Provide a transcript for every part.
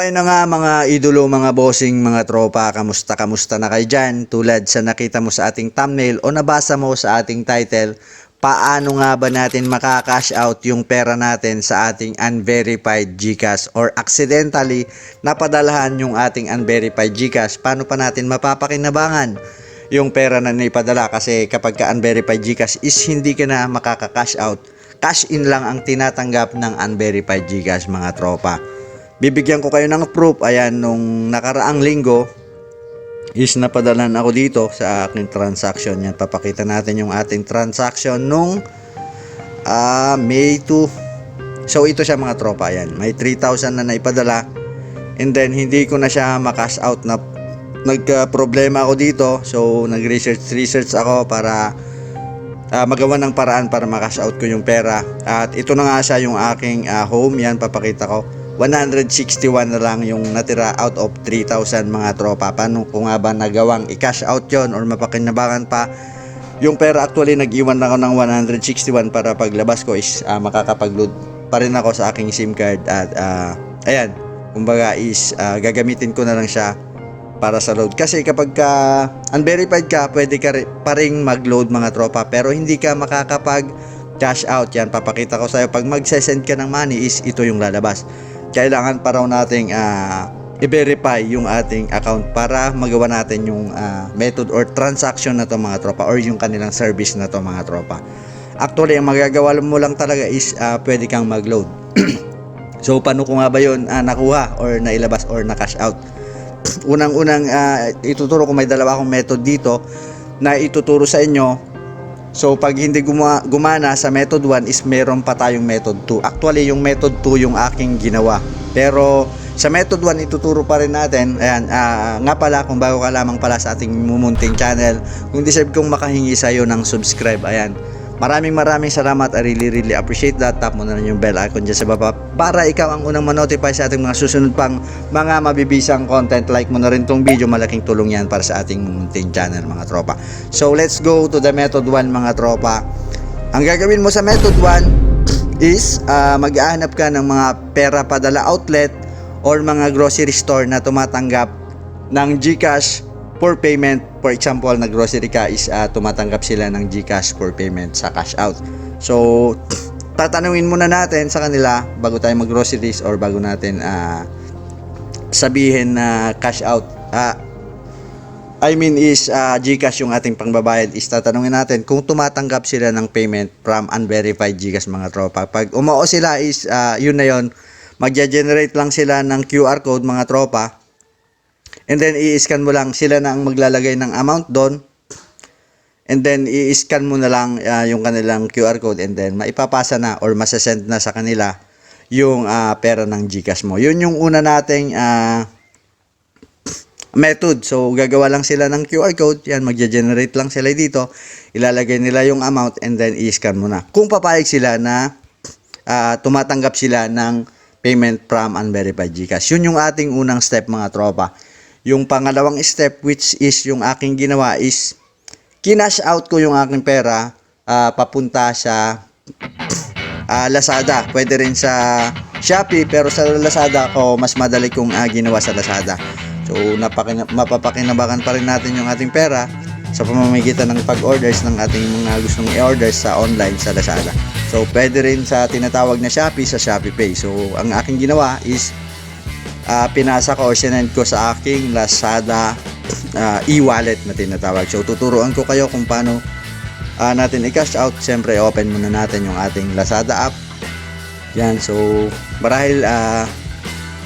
ayun na nga mga idolo, mga bossing, mga tropa, kamusta kamusta na kayo dyan? Tulad sa nakita mo sa ating thumbnail o nabasa mo sa ating title, paano nga ba natin makakash out yung pera natin sa ating unverified GCash or accidentally napadalahan yung ating unverified GCash? Paano pa natin mapapakinabangan yung pera na naipadala? Kasi kapag ka unverified GCash is hindi ka na makaka-cash out. Cash in lang ang tinatanggap ng unverified GCash mga tropa. Bibigyan ko kayo ng proof. Ayan, nung nakaraang linggo, is napadalan ako dito sa aking transaction. Yan, papakita natin yung ating transaction nung ah, May 2. So, ito siya mga tropa. Ayan, may 3,000 na naipadala. And then, hindi ko na siya makash out na nagka-problema ako dito. So, nag-research research ako para ah, magawa ng paraan para makash out ko yung pera. At ito na nga siya yung aking ah, home. Yan, papakita ko. 161 na lang yung natira out of 3,000 mga tropa. Paano ko nga ba nagawang i-cash out yon or mapakinabangan pa? Yung pera actually nag-iwan na ako ng 161 para paglabas ko is ah, makakapag-load pa rin ako sa aking SIM card at ah, ayan, kumbaga is ah, gagamitin ko na lang siya para sa load. Kasi kapag ka unverified ka, pwede ka pa rin mag-load mga tropa pero hindi ka makakapag cash out. Yan, papakita ko sa'yo. Pag mag-send ka ng money is ito yung lalabas. Kailangan pa raw nating ah, i-verify yung ating account para magawa natin yung ah, method or transaction na to mga tropa or yung kanilang service na to mga tropa. Actually, ang magagawa mo lang talaga is ah, pwede kang mag-load. so, paano ko nga ba yun ah, nakuha or nailabas or na-cash out? Unang-unang ah, ituturo ko may dalawa akong method dito na ituturo sa inyo So pag hindi guma- gumana sa method 1 is meron pa tayong method 2. Actually yung method 2 yung aking ginawa. Pero sa method 1 ituturo pa rin natin. Ayan, ah, nga pala kung bago ka lamang pala sa ating mumunting channel, kung deserve kong makahingi sa iyo ng subscribe. Ayan. Maraming maraming salamat. I really really appreciate that. Tap mo na rin yung bell icon dyan sa baba para ikaw ang unang manotify sa ating mga susunod pang mga mabibisang content. Like mo na rin tong video. Malaking tulong yan para sa ating munting channel mga tropa. So let's go to the method 1 mga tropa. Ang gagawin mo sa method 1 is ah, mag-aanap ka ng mga pera padala outlet or mga grocery store na tumatanggap ng GCash for payment. For example, na grocery ka is ah, tumatanggap sila ng GCash for payment sa cash out. So, tatanungin muna natin sa kanila bago tayo mag-groceries or bago natin ah, sabihin na cash out. Ah, I mean is ah, GCash yung ating pangbabayad is tatanungin natin kung tumatanggap sila ng payment from unverified GCash mga tropa. Pag umao sila is ah, yun na yun, magja-generate lang sila ng QR code mga tropa. And then i-scan mo lang sila na ang maglalagay ng amount doon. And then i-scan mo na lang ah, yung kanilang QR code and then maipapasa na or masasend na sa kanila yung ah, pera ng GCash mo. Yun yung una nating ah, method. So, gagawa lang sila ng QR code. Yan, magja-generate lang sila dito. Ilalagay nila yung amount and then i-scan mo na. Kung papayag sila na ah, tumatanggap sila ng payment from unverified GCash. Yun yung ating unang step mga tropa. Yung pangalawang step which is yung aking ginawa is kinash out ko yung aking pera ah, papunta sa ah, Lazada. Pwede rin sa Shopee pero sa Lazada ko mas madali kong ah, ginawa sa Lazada. So napakina- mapapakinabangan pa rin natin yung ating pera sa pamamagitan ng pag-orders ng ating mga gustong i-order sa online sa Lazada. So pwede rin sa tinatawag na Shopee sa Shopee Pay. So ang aking ginawa is ah, pinasa ko or sinend ko sa aking Lazada ah, e-wallet na tinatawag. So tuturuan ko kayo kung paano ah, natin i-cash out. Siyempre open muna natin yung ating Lazada app. Yan, so marahil ah,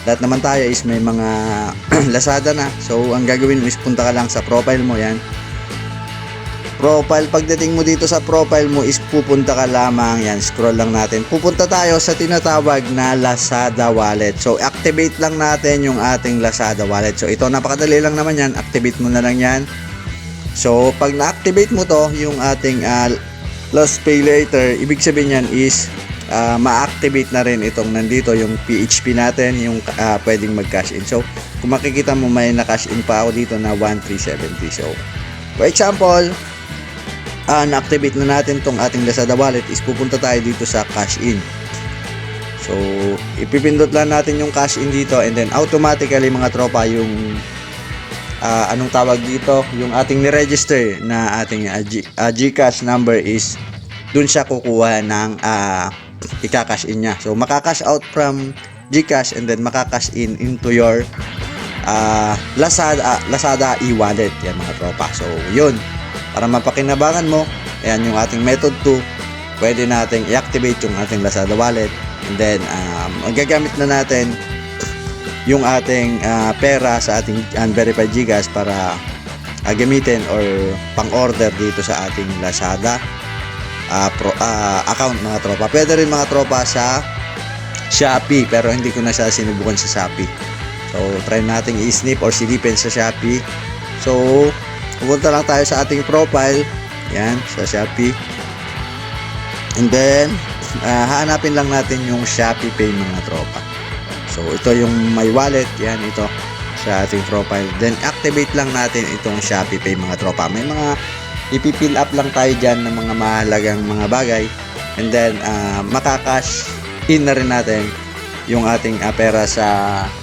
lahat naman tayo is may mga Lazada na. So ang gagawin mo is punta ka lang sa profile mo yan. Profile, pagdating mo dito sa profile mo is pupunta ka lamang, yan, scroll lang natin. Pupunta tayo sa tinatawag na Lazada Wallet. So, activate lang natin yung ating Lazada Wallet. So, ito, napakadali lang naman yan. Activate mo na lang yan. So, pag na-activate mo to, yung ating ah, Lost Pay Later, ibig sabihin yan is ah, ma-activate na rin itong nandito, yung PHP natin, yung ah, pwedeng mag-cash in. So, kung makikita mo, may na-cash in pa ako dito na 1370. So, for example, ah, na-activate na natin tong ating Lazada wallet is pupunta tayo dito sa cash in. So, ipipindot lang natin yung cash in dito and then automatically mga tropa yung ah, anong tawag dito, yung ating ni-register na ating ah, G- ah, GCash number is dun siya kukuha ng ah, ika-cash in niya. So, makakash out from GCash and then makakash in into your ah, Lazada, Lazada e-wallet. Yan mga tropa. So, yun. Para mapakinabangan mo, ayan yung ating method 2. Pwede nating i-activate yung ating Lazada wallet. And then, um, gagamit na natin yung ating ah, pera sa ating unverified Gcash para ah, gamitin or pang-order dito sa ating Lazada ah, pro, ah, account mga tropa. Pwede rin mga tropa sa Shopee pero hindi ko na siya sinubukan sa Shopee. So, try nating i-snip or silipin sa Shopee. So, pupunta lang tayo sa ating profile. Yan, sa Shopee. And then, ah, hahanapin lang natin yung Shopee Pay mga tropa. So, ito yung my wallet. Yan, ito sa ating profile. Then, activate lang natin itong Shopee Pay mga tropa. May mga ipipill up lang tayo dyan ng mga mahalagang mga bagay. And then, ah, makakash in na rin natin yung ating ah, pera sa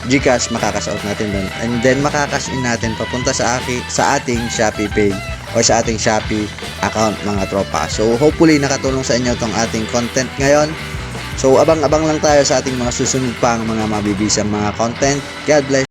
GCash, makakash out natin doon. And then, makakash in natin papunta sa, aki, sa ating Shopee Pay o sa ating Shopee account mga tropa. So, hopefully, nakatulong sa inyo tong ating content ngayon. So, abang-abang lang tayo sa ating mga susunod pang mga mabibisang mga content. God bless.